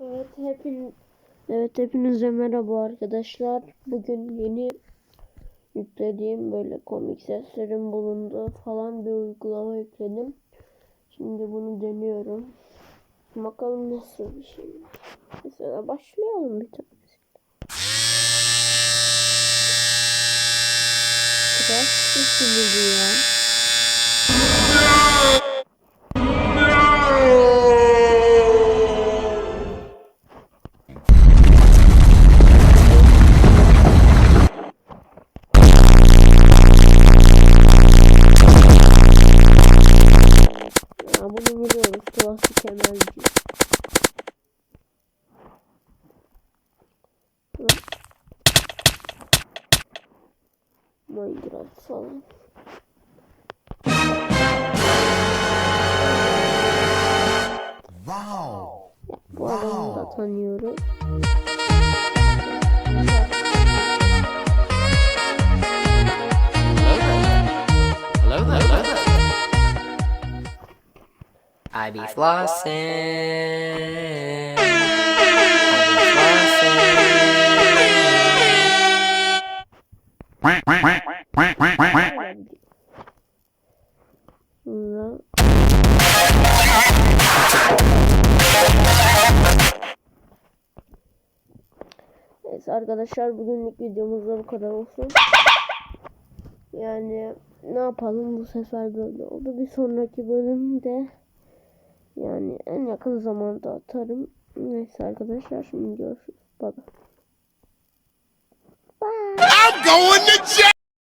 Evet hepin Evet hepinize merhaba arkadaşlar. Bugün yeni yüklediğim böyle komik seslerin bulunduğu falan bir uygulama yükledim. Şimdi bunu deniyorum. Bakalım nasıl bir şey. Mesela başlayalım bir tane. Biraz sesli ya. Ya bunu biliyoruz. Klasik emelci. Minecraft falan. Wow. Bu adamı da tanıyoruz. I be flossing. I be flossing. Sonra Neyse arkadaşlar bugünlük videomuz da bu kadar olsun. Yani ne yapalım bu sefer böyle oldu. Bir sonraki bölümde yani en yakın zamanda atarım. Neyse arkadaşlar şimdi görüşürüz. Bye. I'm going to jail.